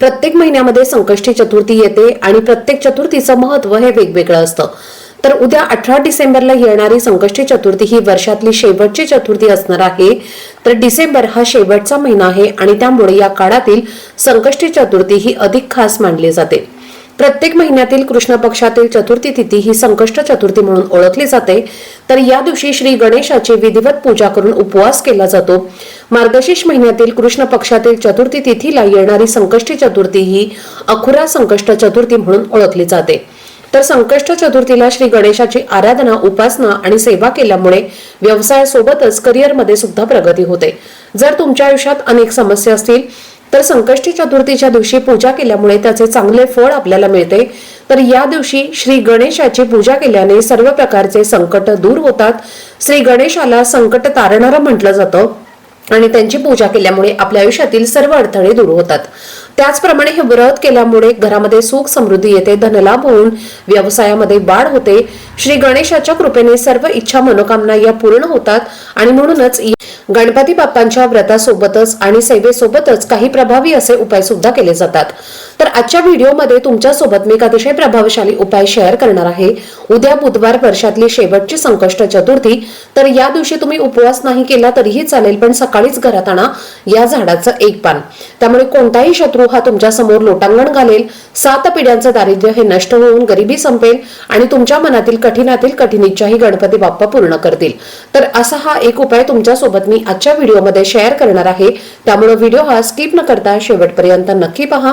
प्रत्येक महिन्यामध्ये संकष्टी चतुर्थी येते आणि प्रत्येक चतुर्थीचं महत्त्व हे वेगवेगळं असतं. तर उद्या अठरा डिसेंबरला येणारी संकष्टी चतुर्थी ही वर्षातली शेवटची चतुर्थी असणार आहे. तर डिसेंबर हा शेवटचा महिना आहे आणि त्यामुळे या काळातील संकष्टी चतुर्थी ही अधिक खास मानली जाते. प्रत्येक महिन्यातील कृष्ण पक्षातील चतुर्थी तिथी ही संकष्ट चतुर्थी म्हणून ओळखली जाते. तर या दिवशी श्री गणेशाची विधिवत पूजा करून उपवास केला जातो. मार्गशीर्ष महिन्यातील कृष्ण पक्षातील चतुर्थी तिथीला येणारी संकष्टी चतुर्थी ही अखुरा संकष्ट चतुर्थी म्हणून ओळखली जाते. तर संकष्ट चतुर्थीला श्री गणेशाची आराधना उपासना आणि सेवा केल्यामुळे व्यवसायासोबतच करिअरमध्ये सुद्धा प्रगती होते. जर तुमच्या आयुष्यात अनेक समस्या असतील तर संकष्टी चतुर्थीच्या दिवशी पूजा केल्यामुळे त्याचे चांगले फळ आपल्याला मिळते. तर या दिवशी श्री गणेशाची पूजा केल्याने सर्व प्रकारचे संकट दूर होतात. श्री गणेशाला संकट तारणारं म्हटलं जातं आणि त्यांची पूजा केल्यामुळे आपल्या आयुष्यातील सर्व अडथळे दूर होतात. त्याचप्रमाणे हे व्रत केल्यामुळे घरामध्ये सुख समृद्धी येते धनलाभ होऊन व्यवसायामध्ये वाढ होते. श्री गणेशाच्या कृपेने सर्व इच्छा मनोकामना या पूर्ण होतात आणि म्हणूनच गणपती बाप्पांच्या व्रतासोबतच आणि सेवेसोबतच काही प्रभावी असे उपाय सुद्धा केले जातात. तर आजच्या व्हिडिओमध्ये तुमच्यासोबत मी एक अतिशय प्रभावशाली उपाय शेअर करणार आहे. उद्या बुधवार वर्षातली शेवटची संकष्ट चतुर्थी. तर या दिवशी तुम्ही उपवास नाही केला तरीही चालेल पण सकाळीच घरात आणा या झाडाचं एक पान. त्यामुळे कोणताही शत्रू हा तुमच्यासमोर लोटांगण घालेल. सात पिढ्यांचं दारिद्र्य हे नष्ट होऊन गरिबी संपेल आणि तुमच्या मनातील कठीणातील कठीण इच्छाही गणपती बाप्पा पूर्ण करतील. तर असा हा एक उपाय तुमच्यासोबत मी आजच्या व्हिडिओमध्ये शेअर करणार आहे. त्यामुळे व्हिडिओ हा स्किप न करता शेवटपर्यंत नक्की पहा.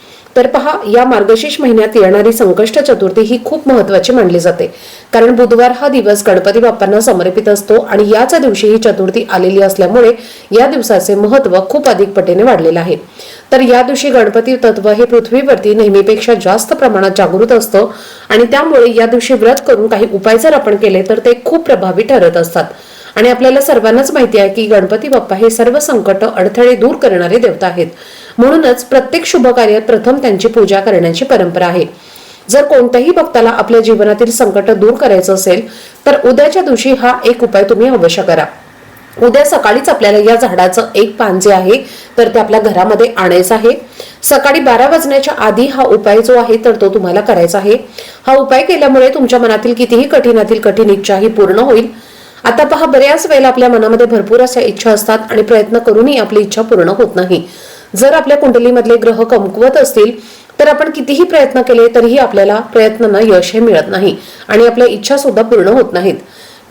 तर पहा या मार्गशीर्ष महिन्यात येणारी संकष्ट चतुर्थी ही खूप महत्वाची मानली जाते. कारण बुधवार हा दिवस गणपती बाप्पांना समर्पित असतो आणि याच दिवशी ही चतुर्थी आलेली असल्यामुळे या दिवसाचे महत्त्व खूप अधिक पटीने वाढलेलं आहे. तर या दिवशी गणपती तत्व हे पृथ्वीवरती नेहमीपेक्षा जास्त प्रमाणात जागृत असतं आणि त्यामुळे या दिवशी व्रत करून काही उपाय जर आपण केले तर ते खूप प्रभावी ठरत असतात. आणि आपल्याला सर्वांनाच माहिती आहे की गणपती बाप्पा हे सर्व संकट अडथळे दूर करणारे देवता आहेत. म्हणूनच प्रत्येक शुभ कार्यात प्रथम त्यांची पूजा करण्याची परंपरा आहे. जर कोणत्याही भक्ताला आपल्या जीवनातील संकट दूर करायचं असेल तर उद्याच्या दिवशी हा एक उपाय तुम्ही अवश्य करा. उद्या सकाळीच आपल्याला या झाडाचं एक पान जे आहे तर ते आपल्या घरामध्ये आणायचं आहे. सकाळी बारा वाजण्याच्या आधी हा उपाय जो आहे तर तो तुम्हाला करायचा आहे. हा उपाय केल्यामुळे तुमच्या मनातील कितीही कठीणातील कठीण इच्छा ही पूर्ण होईल. आता पहा बऱ्याच वेळेला आपल्या मनामध्ये भरपूर अशा इच्छा असतात आणि प्रयत्न करूनही आपली इच्छा पूर्ण होत नाही. जर आपल्या कुंडलीमधले ग्रह कमकुवत असतील तर आपण कितीही प्रयत्न केले तरीही आपल्याला प्रयत्नांना यश हे मिळत नाही आणि आपल्या इच्छा सुद्धा पूर्ण होत नाहीत.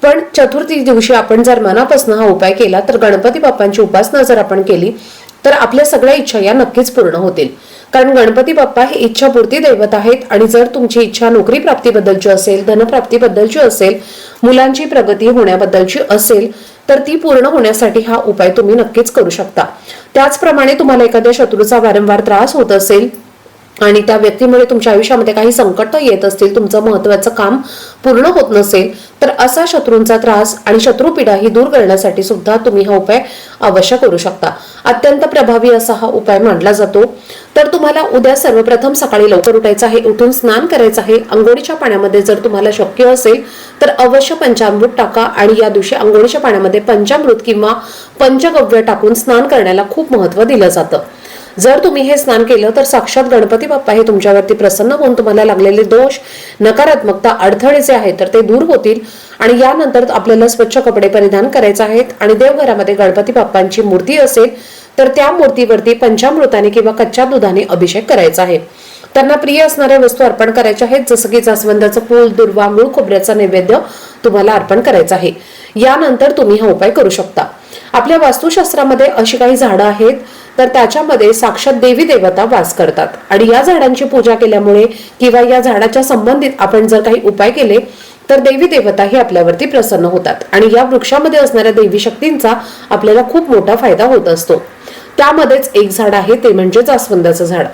पण चतुर्थी दिवशी आपण जर मनापासून हा उपाय केला तर गणपती बाप्पांची उपासना जर आपण केली तर आपल्या सगळ्या इच्छा या नक्कीच पूर्ण होतील. कारण गणपती बाप्पा हे इच्छापूर्ती दैवत आहेत आणि जर तुमची इच्छा नोकरी प्राप्तीबद्दलची असेल धनप्राप्तीबद्दलची असेल मुलांची प्रगती होण्याबद्दलची असेल तर ती पूर्ण होण्यासाठी हा उपाय तुम्ही नक्कीच करू शकता. त्याचप्रमाणे तुम्हाला एखाद्या शत्रूचा वारंवार त्रास होत असेल आणि त्या व्यक्तीमुळे तुमच्या आयुष्यामध्ये काही संकट येत असतील तुमचं महत्वाचं काम पूर्ण होत नसेल तर असा शत्रूंचा त्रास आणि शत्रुपीडा ही दूर करण्यासाठी सुद्धा तुम्ही हा उपाय अवश्य करू शकता. अत्यंत प्रभावी असा हा उपाय मानला जातो. तर तुम्हाला उद्या सर्वप्रथम सकाळी लवकर उठायचं आहे. उठून स्नान करायचं आहे. अंघोळीच्या पाण्यामध्ये जर तुम्हाला शक्य असेल तर अवश्य पंचामृत टाका आणि या दिवशी अंघोळीच्या पाण्यामध्ये पंचामृत किंवा पंचगव्य टाकून स्नान करण्याला खूप महत्त्व दिलं जातं. जर तुम्ही हे स्नान केलं तर साक्षात गणपती बाप्पा हे तुमच्यावरती प्रसन्न होऊन तुम्हाला लागलेले दोष नकारात्मकता अडथळे जे आहेत तर ते दूर होतील. आणि यानंतर आपल्याला स्वच्छ कपडे परिधान करायचे आहेत आणि देवघरामध्ये गणपती बाप्पांची मूर्ती असेल तर त्या मूर्तीवरती पंचामृताने किंवा कच्च्या दुधाने अभिषेक करायचा आहे. त्यांना प्रिय असणाऱ्या वस्तू अर्पण करायच्या आहेत जसं की जास्वंदाचं फूल दुर्वा मूळ खोबऱ्याचा नैवेद्य तुम्हाला अर्पण करायचा आहे. यानंतर तुम्ही हा उपाय करू शकता. आपल्या वास्तुशास्त्रामध्ये अशी काही झाडं आहेत तर त्याच्यामध्ये साक्षात देवी देवता वास करतात. आणि या झाडांची पूजा केल्यामुळे किंवा या झाडाच्या संबंधित आपण जर काही उपाय केले तर देवी देवता ही आपल्यावरती प्रसन्न होतात. आणि या वृक्षामध्ये असणाऱ्या देवी शक्तींचा आपल्याला खूप मोठा फायदा होत असतो. त्यामध्येच एक झाड आहे ते म्हणजे जास्वंदाचं झाड.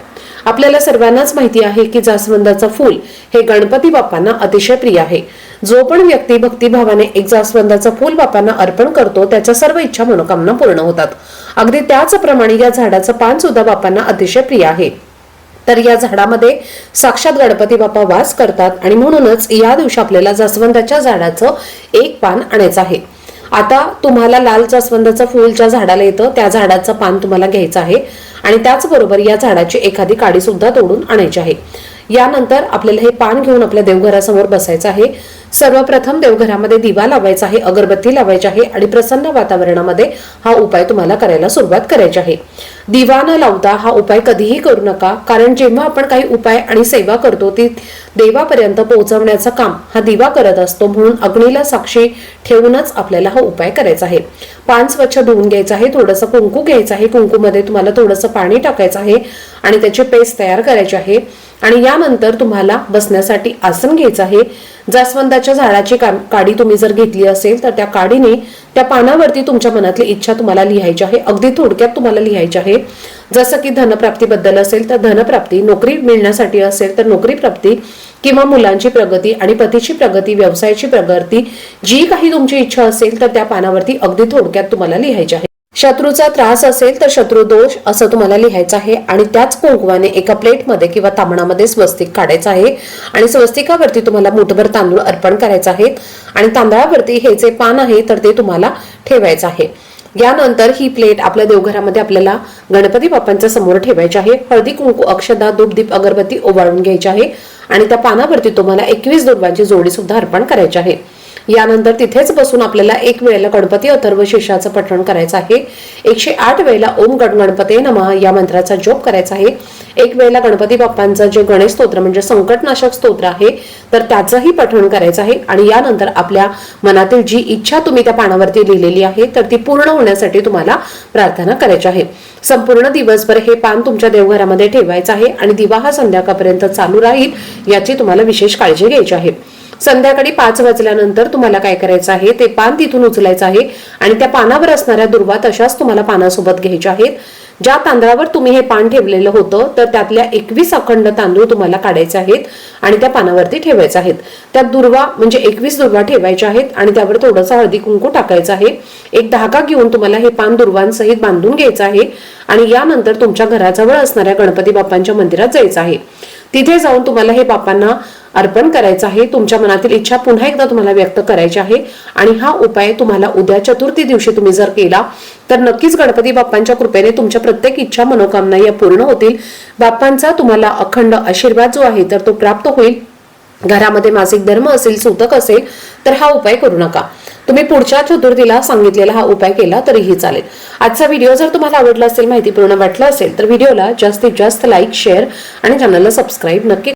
आपल्याला सर्वांनाच माहिती आहे की जास्वंदाचं फूल हे गणपती बाप्पांना अतिशय प्रिय आहे. जो पण व्यक्ती भक्तिभावाने एक जास्वंदाचं फूल बाप्पांना अर्पण करतो त्याच्या सर्व इच्छा मनोकामना पूर्ण होतात. अगदी त्याचप्रमाणे या झाडाचं पान सुद्धा बाप्पांना अतिशय प्रिय आहे. तर या झाडामध्ये साक्षात गणपती बाप्पा वास करतात आणि म्हणूनच या दिवशी आपल्याला जास्वंदाच्या झाडाचं एक पान आणायचं आहे. आता तुम्हाला लाल जास्वंदाचं फूल ज्या झाडाला येतं त्या झाडाचं पान तुम्हाला घ्यायचं आहे. आणि त्याचबरोबर या झाडाची एखादी काडी सुद्धा तोडून आणायची आहे. यानंतर आपल्याला हे पान घेऊन आपल्या देवघरासमोर बसायचं आहे. सर्वप्रथम देवघरामध्ये दिवा लावायचा आहे अगरबत्ती लावायची आहे आणि प्रसन्न वातावरणामध्ये हा उपाय तुम्हाला करायला सुरुवात करायची आहे. दिवा न लावता हा उपाय कधीही करू नका कारण जेव्हा आपण काही उपाय आणि सेवा करतो ती देवापर्यंत पोहोचवण्याचं काम हा दिवा करत असतो म्हणून अग्नीला साक्षी ठेवूनच आपल्याला हा उपाय करायचा आहे. पान स्वच्छ धुवून घ्यायचं आहे थोडंसं कुंकू घ्यायचं आहे कुंकूमध्ये तुम्हाला थोडंसं पाणी टाकायचं आहे आणि त्याची पेस्ट तयार करायची आहे. आणि यानंतर तुम्हाला बसण्यासाठी आसन घ्यायचं आहे. जास्वंदाच्या झाडाची का- काडी तुम्ही जर घेतली असेल तर त्या काडीने त्या पानावरती तुमच्या मनातली इच्छा तुम्हाला लिहायची आहे. अगदी थोडक्यात तुम्हाला लिहायची आहे. जसं की धनप्राप्तीबद्दल असेल तर धनप्राप्ती नोकरी मिळण्यासाठी असेल तर नोकरी प्राप्ती किंवा मुलांची प्रगती आणि पतीची प्रगती व्यवसायाची प्रगती जी काही तुमची इच्छा असेल तर त्या पानावरती अगदी थोडक्यात तुम्हाला लिहायची आहे. शत्रूचा त्रास असेल तर शत्रू दोष असं तुम्हाला लिहायचं आहे. आणि त्याच कुंकवाने एका प्लेटमध्ये किंवा तांबणामध्ये स्वस्तिक काढायचं आहे. आणि स्वस्तिकावरती तुम्हाला मुठभर तांदूळ अर्पण करायचं आहे. आणि तांदळावरती हे जे पान आहे तर ते तुम्हाला ठेवायचं आहे. यानंतर ही प्लेट आपल्या देवघरामध्ये आपल्याला गणपती बाप्पांच्या समोर ठेवायची आहे. हळदी कुंकू अक्षदा धूपदीप अगरबत्ती ओवाळून घ्यायची आहे. आणि त्या पानावरती तुम्हाला एकवीस दुर्वांची जोडी सुद्धा अर्पण करायची आहे. यानंतर तिथेच बसून आपल्याला एक वेळेला गणपती अथर्व शेषाचं पठण करायचं आहे. एकशे आठ वेळेला ओम गण गणपते नमः या मंत्राचा जोप करायचा आहे. एक वेळेला गणपती बाप्पांचं जे गणेश स्तोत्र म्हणजे संकटनाशक स्तोत्र आहे तर त्याचंही पठण करायचं आहे. आणि यानंतर आपल्या मनातील जी इच्छा तुम्ही त्या पानावरती लिहिलेली आहे तर ती पूर्ण होण्यासाठी तुम्हाला प्रार्थना करायची आहे. संपूर्ण दिवसभर हे पान तुमच्या देवघरामध्ये ठेवायचं आहे आणि दिवा हा संध्याकाळपर्यंत चालू राहील याची तुम्हाला विशेष काळजी घ्यायची आहे. संध्याकाळी पाच वाजल्यानंतर तुम्हाला काय करायचं आहे ते पान तिथून उचलायचं आहे आणि त्या पानावर असणाऱ्या दुर्वा तशाच तुम्हाला पानासोबत घ्यायच्या आहेत. ज्या तांदळावर तुम्ही हे पान ठेवलेलं होतं तर त्यातल्या एकवीस अखंड तांदूळ तुम्हाला काढायचे आहेत आणि त्या पानावरती ठेवायचे आहेत. त्या दुर्वा म्हणजे एकवीस दुर्वा ठेवायच्या आहेत आणि त्यावर थोडंसं हळदी कुंकू टाकायचं आहे. एक धागा घेऊन तुम्हाला हे पान दुर्वांसहित बांधून घ्यायचं आहे आणि यानंतर तुमच्या घराजवळ असणाऱ्या गणपती बाप्पांच्या मंदिरात जायचं आहे. तिथे जाऊन तुम्हाला हे बाप्पांना अर्पण करायचं आहे. तुमच्या मनातील इच्छा पुन्हा एकदा तुम्हाला व्यक्त करायची आहे. आणि हा उपाय तुम्हाला उद्या चतुर्थी दिवशी तुम्ही जर केला तर नक्कीच गणपती बाप्पांच्या कृपेने तुमच्या प्रत्येक इच्छा मनोकामना या पूर्ण होतील. बाप्पांचा तुम्हाला अखंड आशीर्वाद जो आहे तर तो प्राप्त होईल. घरामध्ये मासिक धर्म असेल सूतक असेल तर हा उपाय करू नका. तुम्ही पुढच्या चतुर्थीला सांगितलेला हा उपाय केला तरीही चालेल. आजचा व्हिडिओ जर तुम्हाला आवडला असेल माहितीपूर्ण वाटला असेल तर व्हिडिओला जास्तीत जास्त लाईक शेअर आणि चॅनलला सबस्क्राईब नक्की